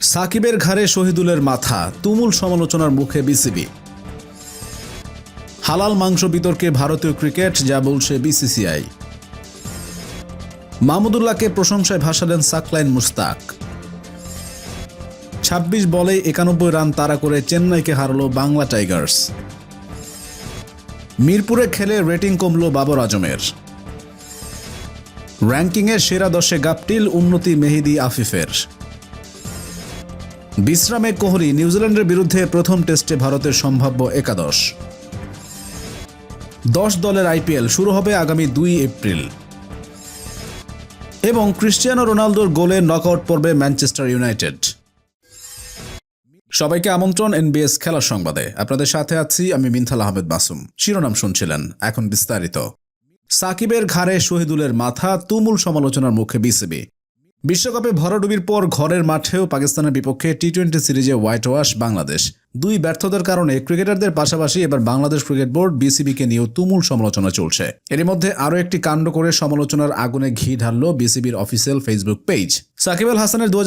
সাকিবের ঘাড়ে শহীদুলের মাথা, তুমুল সমালোচনার মুখে বিসিবি। হালাল মাংস বিতর্কে ভারতীয় ক্রিকেট, যা বলছে বিসিসিআই। মাহমুদুল্লাহকে প্রশংসায় ভাসালেন সাকলাইন মুস্তাক ছাব্বিশ বলে একানব্বই রান তাড়া করে চেন্নাইকে হারল বাংলা টাইগার্স। মিরপুরে খেলে রেটিং কমল বাবর আজমের। র্যাঙ্কিংয়ের সেরা দশে গাপটিল উন্নতি মেহেদি আফিফের। বিশ্রামে কোহলি নিউজিল্যান্ডের বিরুদ্ধে প্রথম টেস্টে ভারতের সম্ভাব্য একাদশ। দশ দলের আইপিএল শুরু হবে আগামী দুই এপ্রিল। এবং ক্রিস্টিয়ানো রোনালদোর গোলে নকআউট পর্বে ম্যানচেস্টার ইউনাইটেড। সবাইকে আমন্ত্রণ এনবিএস খেলার সংবাদে। আপনাদের সাথে আছি আমি মিনথাল আহমেদ মাসুম। শিরোনাম শুনছিলেন এখন বিস্তারিত। সাকিবের ঘাড়ে শহীদুলের মাথা, তুমুল সমালোচনার মুখে বিসিবি। বিশ্বকাপে ভরাডুবির পর ঘরের মাঠেও পাকিস্তানের বিপক্ষে টি টোয়েন্টি সিরিজে হোয়াইট ওয়াশ বাংলাদেশ। দুই ব্যর্থতার কারণে ক্রিকেটারদের পাশাপাশি এবার বাংলাদেশ ক্রিকেট বোর্ড বিসিবিকে নিয়েও তুমুল সমালোচনা চলছে। এর মধ্যে আরও একটি কাণ্ড করে সমালোচনার আগুনে ঘি ঢালল বিসিবির official Facebook page. Shakib Al হাসানের দু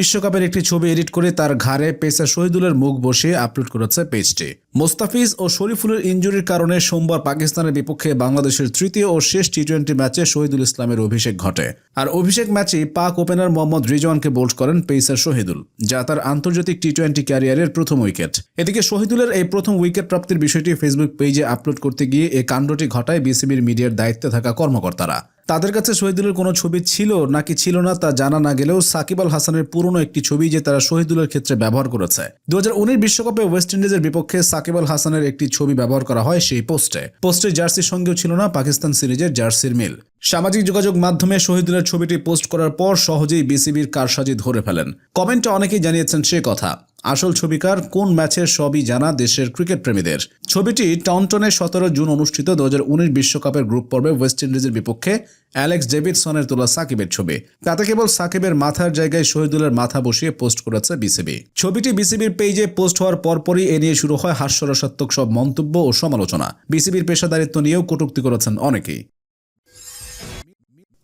বিশ্বকাপের একটি ছবি এডিট করে তার ঘাড়ে পেসার শহীদুলের মুখ বসিয়ে আপলোড করেছে পেজটি। মোস্তাফিজ ও শরীফুলের ইঞ্জুরির কারণে সোমবার পাকিস্তানের বিপক্ষে বাংলাদেশের তৃতীয় ও শেষ টি টোয়েন্টি ম্যাচে শহীদুল ইসলামের অভিষেক ঘটে। আর অভিষেক ম্যাচেই পাক ওপেনার মোহাম্মদ রিজওয়ানকে বোল্ড করেন পেসার শহীদুল, যা তার আন্তর্জাতিক টি টোয়েন্টি ক্যারিয়ারের প্রথম উইকেট। এদিকে শহীদুলের এই প্রথম উইকেট প্রাপ্তির বিষয়টি ফেসবুক পেজে আপলোড করতে গিয়ে এই কাণ্ডটি ঘটায় বিসিবির মিডিয়ার দায়িত্বে থাকা কর্মকর্তারা। তাদের কাছে শহীদুলের কোনো ছবি ছিল নাকি ছিল না তা জানা না গেলেও সাকিব আল হাসানের পুরনো একটি ছবি যে তারা শহীদুলের ক্ষেত্রে ব্যবহার করেছে। দু হাজার বিশ্বকাপে ওয়েস্ট ইন্ডিজের বিপক্ষে সাকিব আল হাসানের একটি ছবি ব্যবহার করা হয় সেই পোস্টে। পোস্টে জার্সির সঙ্গেও ছিল না পাকিস্তান সিরিজের জার্সির মিল। সামাজিক যোগাযোগ মাধ্যমে শহীদুলের ছবিটি পোস্ট করার পর সহজেই বিসিবির কারসাজি ধরে ফেলেন। কমেন্টে অনেকেই জানিয়েছেন সে কথা। আসল ছবিকার কোন ম্যাচের সবই জানা দেশের ক্রিকেট প্রেমীদের। ছবিটি টনটনে সতেরো জুন অনুষ্ঠিত দু বিশ্বকাপের গ্রুপ পর্বে ওয়েস্ট ইন্ডিজের বিপক্ষে অ্যালেক্স ডেভিডসনের তোলা সাকিবের ছবি। তাতে কেবল সাকিবের মাথার জায়গায় শহীদুলের মাথা বসিয়ে পোস্ট করেছে বিসিবি। ছবিটি বিসিবির পেজে পোস্ট হওয়ার পরপরই এ নিয়ে শুরু হয় হাস্যরসাত্মক সব মন্তব্য ও সমালোচনা। বিসিবির পেশাদারিত্ব নিয়েও কটুক্তি করেছেন অনেকেই।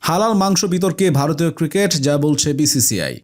হালাল মাংস বিতর্কে ভারতীয় ক্রিকেট, যা বলছে বিসিসিআই।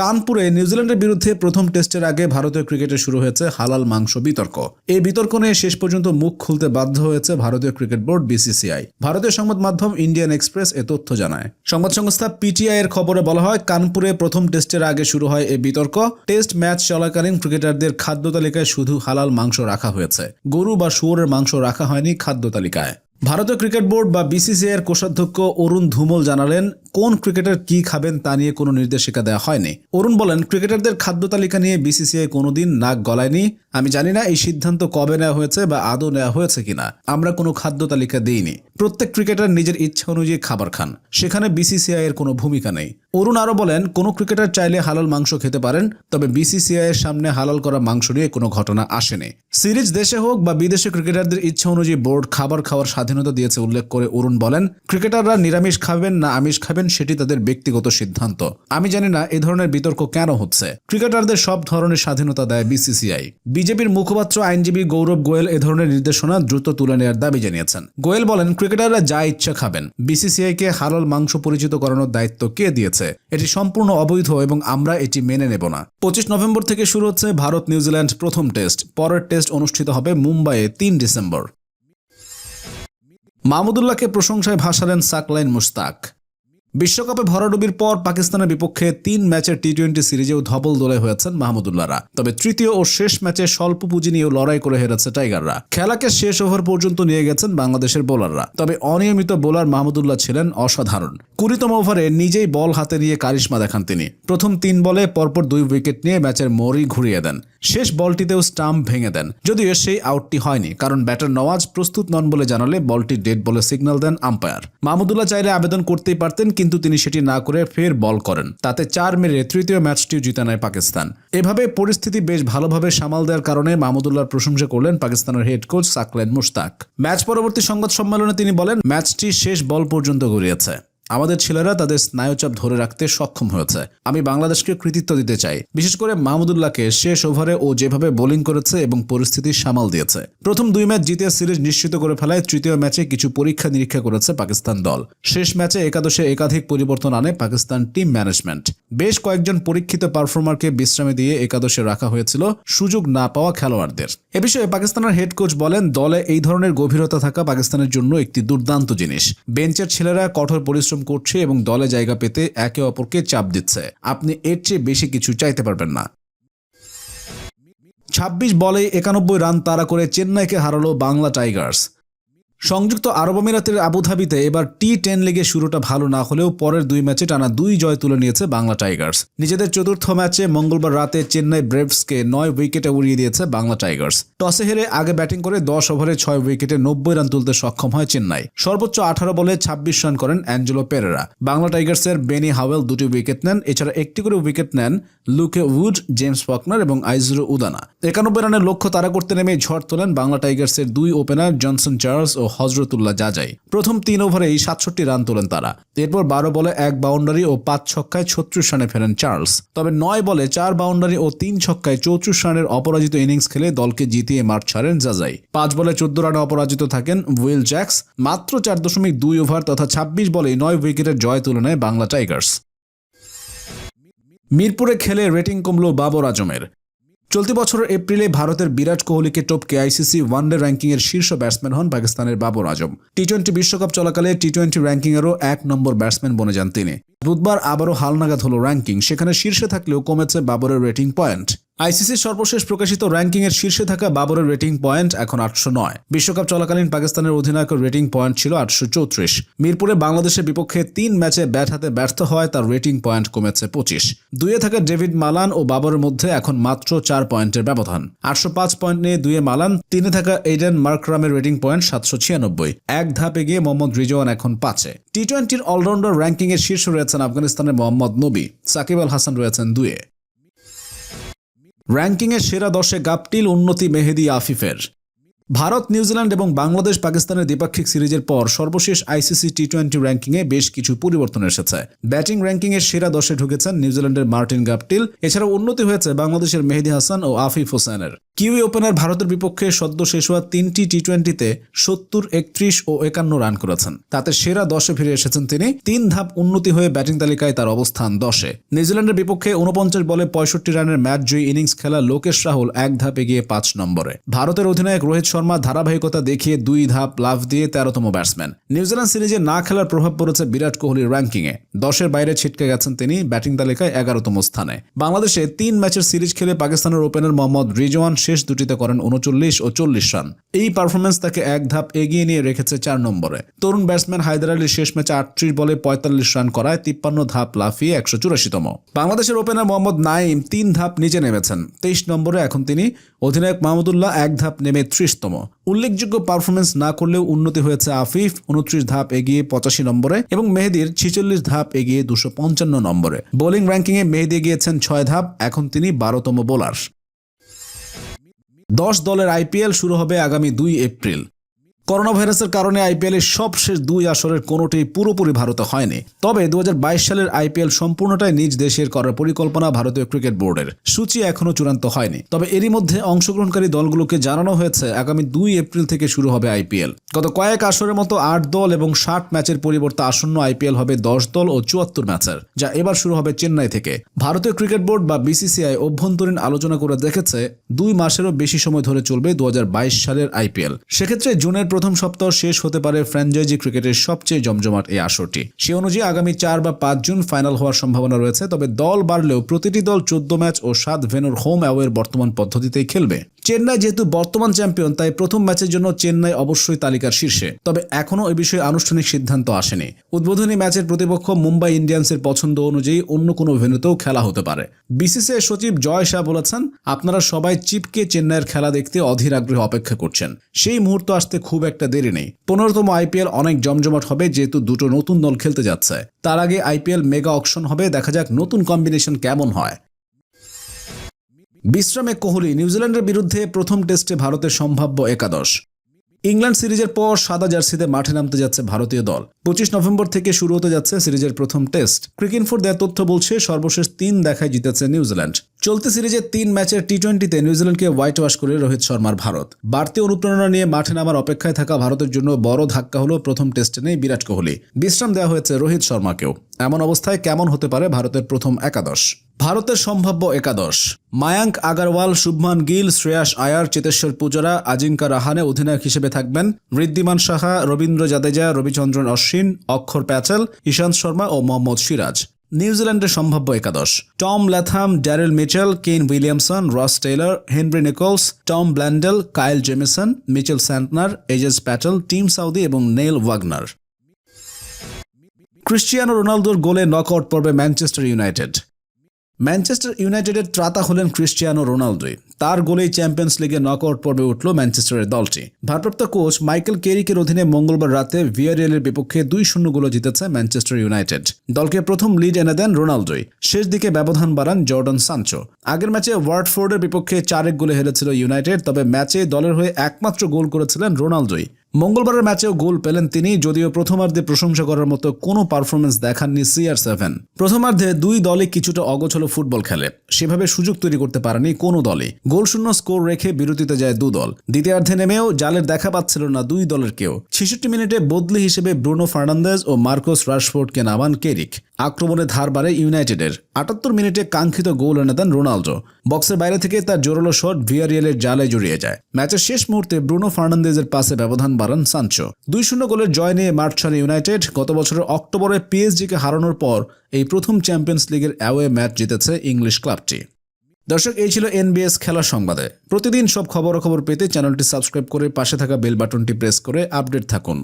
কানপুরে নিউজিল্যান্ডের বিরুদ্ধে প্রথম টেস্টের আগে ভারতীয় ক্রিকেটে শুরু হয়েছে হালাল মাংস বিতর্ক। এই বিতর্ক নিয়ে শেষ পর্যন্ত মুখ খুলতে বাধ্য হয়েছে ভারতীয় ক্রিকেট বোর্ড বিসিসিআই। ভারতীয় সংবাদ মাধ্যম ইন্ডিয়ান এক্সপ্রেস এ তথ্য জানায়। সংবাদ সংস্থা পিটিআই এর খবরে বলা হয়, কানপুরে প্রথম টেস্টের আগে শুরু হয় এই বিতর্ক। টেস্ট ম্যাচ চলাকালীন ক্রিকেটারদের খাদ্য তালিকায় শুধু হালাল মাংস রাখা হয়েছে। গরু বা শুয়োরের মাংস রাখা হয়নি খাদ্য তালিকায়। ভারতীয় ক্রিকেট বোর্ড বা বিসিসিআই এর কোষাধ্যক্ষ অরুণ ধুমল জানালেন কোন ক্রিকেটার কি খাবেন তা নিয়ে কোনো নির্দেশিকা দেওয়া হয়নি। অরুণ বলেন, ক্রিকেটারদের খাদ্য তালিকা নিয়ে বিসিসিআই কোনোদিন নাক গলায়নি। আমি জানি না এই সিদ্ধান্ত কবে নেওয়া হয়েছে বা আদৌ নেওয়া হয়েছে কিনা। আমরা কোনো খাদ্য তালিকা দিইনি। প্রত্যেক ক্রিকেটার নিজের ইচ্ছা অনুযায়ী খাবার খান। সেখানে বিসিসিআই এর কোনো ভূমিকা নেই। অরুণ আরও বলেন, কোনো ক্রিকেটার চাইলে হালাল মাংস খেতে পারেন, তবে বিসিসিআই এর সামনে হালাল করা মাংস নিয়ে কোনো ঘটনা আসেনি। সিরিজ দেশে হোক বা বিদেশে ক্রিকেটারদের ইচ্ছা অনুযায়ী বোর্ড খাবার খাওয়ার স্বাধীনতা দিয়েছে উল্লেখ করে অরুণ বলেন, ক্রিকেটাররা নিরামিষ খাবেন না আমিষ খাবেন সেটি তাদের ব্যক্তিগত সিদ্ধান্ত। আমি জানি না এ ধরনের বিতর্ক কেন হচ্ছে। ক্রিকেটারদের সব ধরনের স্বাধীনতা দেয় বিসিসিআই। বিজেপির মুখপাত্র আইনজীবী গৌরব গোয়েল এ ধরনের নির্দেশনা দ্রুত তুলে নেওয়ার দাবি জানিয়েছেন। গোয়েল বলেন, ক্রিকেটাররা যা ইচ্ছা খাবেন। বিসিসিআই কে হালাল মাংস পরিচিত করানোর দায়িত্ব কে দিয়েছে? এটি সম্পূর্ণ অবৈধ এবং আমরা এটি মেনে নেব না। পঁচিশ নভেম্বর থেকে শুরু হচ্ছে ভারত নিউজিল্যান্ড প্রথম টেস্ট। পরের টেস্ট অনুষ্ঠিত হবে মুম্বাইয়ে তিন ডিসেম্বর। মাহমুদুল্লাহকে প্রশংসায় ভাসালেন সাকলাইন মুস্তাক বিশ্বকাপে ভরাডুবির পর পাকিস্তানের বিপক্ষে তিন ম্যাচের টি টোয়েন্টি সিরিজেও ধবল দলে হয়েছেন মাহমুদুল্লাহরা। তবে তৃতীয় ও শেষ ম্যাচে স্বল্প পুঁজি নিয়েও লড়াই করে হেরেছে টাইগাররা। খেলাকে শেষ ওভার পর্যন্ত নিয়ে গেছেন বাংলাদেশের বোলাররা, তবে অনিয়মিত বোলার মাহমুদুল্লাহ ছিলেন অসাধারণ। কুড়িতম ওভারে নিজেই বল হাতে নিয়ে কারিশমা দেখান তিনি। প্রথম তিন বলে পরপর দুই উইকেট নিয়ে ম্যাচের মোড়ই ঘুরিয়ে দেন। শেষ বলটিতেও স্টাম্প ভেঙে দেন, যদিও সেই আউটটি হয়নি, কারণ ব্যাটার নওয়াজ প্রস্তুত নন বলে জানালে বলটি ডেড বলে সিগন্যাল দেন আম্পায়ার। মাহমুদুল্লাহ চাইলে আবেদন করতেই পারতেন, কিন্তু তিনি সেটি না করে ফের বল করেন। তাতে চার মেরে তৃতীয় ম্যাচটিও জিতে নেয় পাকিস্তান। এভাবে পরিস্থিতি বেশ ভালোভাবে সামাল দেওয়ার কারণে মাহমুদুল্লাহর প্রশংসা করলেন পাকিস্তানের head coach Saqlain Mushtaq. Match পরবর্তী সংবাদ সম্মেলনে তিনি বলেন, ম্যাচটি শেষ বল পর্যন্ত গড়িয়েছে। আমাদের ছেলেরা তাদের স্নায়ুচাপ ধরে রাখতে সক্ষম হয়েছে। আমি বাংলাদেশকে কৃতিত্ব দিতে চাই। বিশেষ করে মাহমুদুল্লাহকে শেষ ওভারে ও যেভাবে বোলিং করেছে এবং পরিস্থিতি সামাল দিয়েছে। প্রথম দুই ম্যাচ জিতে সিরিজ নিশ্চিত করে ফেলায় তৃতীয় ম্যাচে কিছু পরীক্ষা নিরীক্ষা করেছে পাকিস্তান দল। শেষ ম্যাচে একাদশে একাধিক পরিবর্তন আনে পাকিস্তান টিম ম্যানেজমেন্ট। বেশ কয়েকজন পরীক্ষিত পারফর্মারকে বিশ্রামে দিয়ে একাদশে রাখা হয়েছিল সুযোগ না পাওয়া খেলোয়াড়দের। এ বিষয়ে পাকিস্তানের হেড কোচ বলেন, দলে এই ধরনের গভীরতা থাকা পাকিস্তানের জন্য একটি দুর্দান্ত জিনিস। বেঞ্চের ছেলেরা কঠোর পরিশ্রম করছে এবং দলে জায়গা পেতে একে অপরকে চাপ দিচ্ছে। আপনি এর চেয়ে বেশি কিছু চাইতে পারবেন না। ছাব্বিশ বলে একানব্বই রান তাড়া করে চেন্নাইকে হারালো বাংলা টাইগার্স। সংযুক্ত আরব আমিরাতের আবুধাবিতে এবার টি টেন লিগে শুরুটা ভালো না হলেও পরের দুই ম্যাচে টানা দুই জয় তুলে নিয়েছে বাংলা টাইগার্স। নিজেদের চতুর্থ ম্যাচে মঙ্গলবার রাতে চেন্নাই ব্রেভসকে নয় উইকেটে উড়িয়ে দিয়েছে বাংলা টাইগার্স। টসে হেরে আগে ব্যাটিং করে দশ ওভারে ছয় উইকেটে নব্বই রান তুলতে সক্ষম হয় চেন্নাই। সর্বোচ্চ আঠারো বলে ছাব্বিশ রান করেন অ্যাঞ্জেলো পেরেরা। বাংলা টাইগার্সের বেনি হাওয়েল দুটি উইকেট নেন, এছাড়া একটি করে উইকেট নেন লুকে উড, জেমস ফকনার এবং আইজরু উদানা। একানব্বই রানের লক্ষ্য তারা করতে নেমে ঝড় তোলেন বাংলা টাইগার্সের দুই ওপেনার জনসন চার্লস ও হজরতুল্লাহ জাজাই প্রথম তিন ওভারেই সাতষট্টি রান তোলেন তারা। এরপর বারো বলে এক বাউন্ডারি ও পাঁচ ছক্কায় ছত্রিশ রানে ফেরেন চার্লস। তবে নয় বলে চার বাউন্ডারি ও তিন ছক্কায় চৌত্রিশ রানের অপরাজিত ইনিংস খেলে দলকে জিতিয়ে মাঠ ছাড়েন জাজাই পাঁচ বলে চোদ্দ রানে অপরাজিত থাকেন উইল জ্যাক্স। মাত্র চার দশমিক দুই ওভার তথা ছাব্বিশ বলে নয় উইকেটের জয় তুলে নেয় বাংলা টাইগার্স। মিরপুরে খেলে রেটিং কমল বাবর আজমের। চলতি বছরের এপ্রিলে ভারতের বিরাট কোহলিকে টপকে আইসিসি ওয়ানডে র্যাঙ্কিংয়ের শীর্ষ ব্যাটসম্যান হন পাকিস্তানের বাবর আজম। টি টোয়েন্টি বিশ্বকাপ চলাকালে টি টোয়েন্টি র্যাঙ্কিংয়েরও এক নম্বর ব্যাটসম্যান বনে যান তিনি। বুধবার আবারও হালনাগাদ হল র্যাঙ্কিং, সেখানে শীর্ষে থাকলেও কমেছে বাবরের রেটিং পয়েন্ট। আইসিসির সর্বশেষ প্রকাশিত র্যাঙ্কিংয়ের শীর্ষে থাকা বাবরের রেটিং পয়েন্ট এখন আটশো নয়। বিশ্বকাপ চলাকালীন পাকিস্তানের অধিনায়কের রেটিং পয়েন্ট ছিল আটশো চৌত্রিশ। মিরপুরে বাংলাদেশের বিপক্ষে তিন ম্যাচে ব্যাট হাতে ব্যর্থ হয় তার রেটিং পয়েন্ট কমেছে পঁচিশ। দুইয়ে থাকা ডেভিড মালান ও বাবরের মধ্যে এখন মাত্র চার পয়েন্টের ব্যবধান। আটশো পাঁচ পয়েন্ট নিয়ে দুইয়ে মালান, তিনে থাকা এইডেন মার্করামের রেটিং পয়েন্ট সাতশো ছিয়ানব্বই। এক ধাপে গিয়ে মোহাম্মদ রিজওয়ান এখন পাঁচে। টি টোয়েন্টির অলরাউন্ডার র্যাঙ্কিংয়ের শীর্ষে রয়েছেন আফগানিস্তানের মোহাম্মদ নবী। সাকিব আল হাসান রয়েছেন দুয়ে র্যাঙ্কিংয়ে সেরা দশে গাপটিল উন্নতি মেহেদি আফিফের। ভারত নিউজিল্যান্ড এবং বাংলাদেশ পাকিস্তানের দ্বিপাক্ষিক সিরিজের পর সর্বশেষ আইসিসি টি টোয়েন্টি র্যাঙ্কিংয়ে বেশ কিছু পরিবর্তন এসেছে। ব্যাটিং র্যাঙ্কিংয়ের সেরা দশে ঢুকেছেন নিউজিল্যান্ডের মার্টিন গাপটিল। এছাড়াও উন্নতি হয়েছে বাংলাদেশের মেহেদি হাসান ও আফিফ হোসেনের। কিউই ওপেনার ভারতের বিপক্ষে সদ্য শেষ হওয়া তিনটি টি টোয়েন্টিতে সত্তর, একত্রিশ ও একান্ন রান করেছেন। তাতে সেরা দশে ফিরে এসেছেন তিনি। তিন ধাপ উন্নতি হয়ে ব্যাটিং তালিকায় তার অবস্থান দশে। নিউজিল্যান্ডের বিপক্ষে উনপঞ্চাশ বলে পঁয়ষট্টি রানের ম্যাচ জয়ী ইনিংস খেলা লোকেশ রাহুল এক ধাপে গিয়ে পাঁচ নম্বরে। ভারতের অধিনায়ক রোহিত শর্মা ধারাবাহিকতা দেখিয়ে দুই ধাপ লাভ দিয়ে তেরোতম ব্যাটসম্যান। নিউজিল্যান্ড সিরিজে না খেলার প্রভাব পড়েছে বিরাট কোহলির র্যাঙ্কিংয়ে। দশের বাইরে ছিটকে গেছেন তিনি ব্যাটিং তালিকায় এগারোতম স্থানে। বাংলাদেশে তিন ম্যাচের সিরিজ খেলে পাকিস্তানের ওপেনার মোহাম্মদ রিজওয়ান শেষ দুটিতে করেন উনচল্লিশ ও চল্লিশ রান। এই পারফরমেন্স তাকে এক ধাপ এগিয়ে নিয়ে রেখেছে চার নম্বরে। তরুণ ব্যাটসম্যান হায়দার আলী শেষ ম্যাচে আটত্রিশ বলে পঁয়তাল্লিশ রান করায় তিপ্পান্ন ধাপ লাফিয়ে একশো চুরাশিতম। বাংলাদেশের ওপেনার মোহাম্মদ নাইম তিন ধাপ নিচে নেমেছেন। তেইশ নম্বরে এখন তিনি অধিনায়ক মাহমুদুল্লাহ এক ধাপ নেমে ত্রিশতম। উল্লেখযোগ্য পারফরমেন্স না করলেও উন্নতি হয়েছে আফিফ, উনত্রিশ ধাপ এগিয়ে পঁচাশি নম্বরে এবং মেহেদির ছিচল্লিশ ধাপ এগিয়ে দুশো পঞ্চান্ন নম্বরে। বোলিং র্যাঙ্কিংয়ে মেহেদি গিয়েছেন ছয় ধাপ, এখন তিনি বারোতম বোলার। দশ দলের আইপিএল শুরু হবে আগামী দুই এপ্রিল। করোনা ভাইরাসের কারণে আইপিএলের সবশেষ দুই আসরের কোনোটি পুরোপুরি ভারতে হয়নি। তবে দুই হাজার বাইশ সালের আইপিএল সম্পূর্ণটাই নিজ দেশের করার পরিকল্পনা ভারতীয় ক্রিকেট বোর্ডের। সূচি এখনও চূড়ান্ত হয়নি। তবে এরই মধ্যে অংশগ্রহণকারী দলগুলোকে জানানো হয়েছে, আগামী দুই এপ্রিল থেকে শুরু হবে আইপিএল। গত কয়েক আসরের মতো আট দল এবং ষাট ম্যাচের পরিবর্তে আসন্ন আইপিএল হবে দশ দল ও চুয়াত্তর ম্যাচের, যা এবার শুরু হবে চেন্নাই থেকে। ভারতীয় ক্রিকেট বোর্ড বা বিসিসিআই অভ্যন্তরীণ আলোচনা করে দেখেছে, দুই মাসেরও বেশি সময় ধরে চলবে দু হাজার বাইশ সালের আইপিএল। সেক্ষেত্রে জুনের প্রথম সপ্তাহ শেষ হতে পারে ফ্র্যাঞ্চাইজি ক্রিকেটের সবচেয়ে জমজমাট এই আসরটি। সে অনুযায়ী আগামী চার বা পাঁচ জুন ফাইনাল হওয়ার সম্ভাবনা রয়েছে, তবে দল বাড়লেও প্রতিটি দল চোদ্দ ম্যাচ ও সাত ভেনুর হোম অ্যাওয়ের বর্তমান পদ্ধতিতেই খেলবে। চেন্নাই যেহেতু বর্তমান চ্যাম্পিয়ন, তাই প্রথম ম্যাচের জন্য চেন্নাই অবশ্যই তালিকার শীর্ষে। তবে এখনও এ বিষয়ে আনুষ্ঠানিক সিদ্ধান্ত আসেনি। উদ্বোধনী ম্যাচের প্রতিপক্ষ মুম্বাই ইন্ডিয়ান্সের পছন্দ অনুযায়ী অন্য কোনো ভেন্যুতেও খেলা হতে পারে। বিসিসিআই সচিব জয় শাহ বলেছেন, আপনারা সবাই চিপকে চেন্নাইয়ের খেলা দেখতে অধীর আগ্রহে অপেক্ষা করছেন। সেই মুহূর্ত আসতে খুব একটা দেরি নেই। পনেরোতম আইপিএল অনেক জমজমাট হবে, যেহেতু দুটো নতুন দল খেলতে যাচ্ছে। তার আগে আইপিএল মেগা অকশন হবে, দেখা যাক নতুন কম্বিনেশন কেমন হয়। বিশ্রামে কোহলি নিউজিল্যান্ডের বিরুদ্ধে প্রথম টেস্টে ভারতের সম্ভাব্য একাদশ। ইংল্যান্ড সিরিজের পর সাদা জার্সিতে মাঠে নামতে যাচ্ছে ভারতীয় দল। পঁচিশ নভেম্বর থেকে শুরু হতে যাচ্ছে সিরিজের প্রথম টেস্ট। ক্রিকেট ফোর দেওয়া তথ্য বলছে, সর্বশেষ তিন দেখায় জিতেছে নিউজিল্যান্ড। চলতি সিরিজের তিন ম্যাচের টি টোয়েন্টিতে নিউজিল্যান্ডকে হোয়াইট ওয়াশ করে রোহিত শর্মার ভারত। বাড়তি অনুপ্রেরণা নিয়ে মাঠে নামার অপেক্ষায় থাকা ভারতের জন্য বড় ধাক্কা হলো প্রথম টেস্টে নেই বিরাট কোহলি। বিশ্রাম দেওয়া হয়েছে রোহিত শর্মাকেও। এমন অবস্থায় কেমন হতে পারে ভারতের প্রথম একাদশ? ভারতের সম্ভাব্য একাদশ। মায়াঙ্ক আগারওয়াল, শুভমান গিল, শ্রেয়াস আয়ার, চেতেশ্বর পূজারা, আজিঙ্কা রাহানে অধিনায়ক হিসেবে থাকবেন ঋদ্ধিমান সাহা, রবীন্দ্র জাদেজা, রবিচন্দ্রন অশ্বিন, অক্ষর প্যাচেল, ঈশান্ত শর্মা ও মোহাম্মদ সিরাজ। নিউজিল্যান্ডের সম্ভাব্য একাদশ। Tom Latham, Daryl Mitchell Kane Williamson, Ross Taylor, Henry Nicholls, Tom Blundell, Kyle Jamieson, Mitchell Santner, Ajaz Patel, Tim Southee এবং নেল ওয়াগনার। ক্রিশ্চিয়ানো রোনালদোর গোলে নকআউট পর্বে ম্যানচেস্টার ইউনাইটেড। ম্যানচেস্টার ইউনাইটেডের ত্রাতা হলেন ক্রিশ্চিয়ানো রোনালদোই। তার গোলেই চ্যাম্পিয়ন্স লিগে নকআউট পর্বে উঠল ম্যানচেস্টারের দলটি। ভারপ্রাপ্ত কোচ মাইকেল কেরিকের অধীনে মঙ্গলবার রাতে ভিয়ারিয়ালের বিপক্ষে দুই শূন্য গোলে জিতেছে ম্যানচেস্টার ইউনাইটেড। দলকে প্রথম লিড এনে দেন রোনালদোই। শেষ দিকে ব্যবধান বাড়ান জর্ডন সানচো। আগের ম্যাচে ওয়ার্ডফোর্ডের বিপক্ষে চারেক গোলে হেরেছিল ইউনাইটেড, তবে ম্যাচে দলের হয়ে একমাত্র গোল করেছিলেন রোনালদোই। মঙ্গলবারের ম্যাচেও গোল পেলেন তিনি, যদিও প্রথমার্ধে প্রশংসা করার মতো কোনো পারফরমেন্স দেখাননি সিআর সেভেন প্রথমার্ধে দুই দলে কিছুটা অগোছলো ফুটবল খেলে। সেভাবে সুযোগ তৈরি করতে পারেনি কোনো দলই। গোলশূন্য স্কোর রেখে বিরতিতে যায় দু দল। দ্বিতীয়ার্ধে নেমেও জালের দেখা পাচ্ছিল না দুই দলের কেউ। ছেষট্টি মিনিটে বদলি হিসেবে ব্রুনো ফার্নান্দেজ ও মার্কোস রাশফোর্ডকে নামান কেরিক। আক্রমণে ধার বাড়ে ইউনাইটেডের। আটাত্তর মিনিটে কাঙ্ক্ষিত গোল এনে দেন রোনালদো। বক্সের বাইরে থেকে তার জোরালো শট ভিয়ারিয়ালের জালে জড়িয়ে যায়। ম্যাচের শেষ মুহূর্তে ব্রুনো ফার্নান্দেজের পাশে ব্যবধান বাড়ান সানচো দুই শূন্য গোলের জয় নিয়ে মাঠ ছাড়ে ইউনাইটেড। গত বছরের অক্টোবরে পিএসজিকে হারানোর পর এই প্রথম চ্যাম্পিয়ন্স লিগের অ্যাওয়ে ম্যাচ জিতেছে ইংলিশ ক্লাবটি। দর্শক, এই ছিল এনবিএস খেলার সংবাদে। প্রতিদিন সব খবরাখবর পেতে চ্যানেলটি সাবস্ক্রাইব করে পাশে থাকা বেল বাটনটি প্রেস করে আপডেট থাকুন।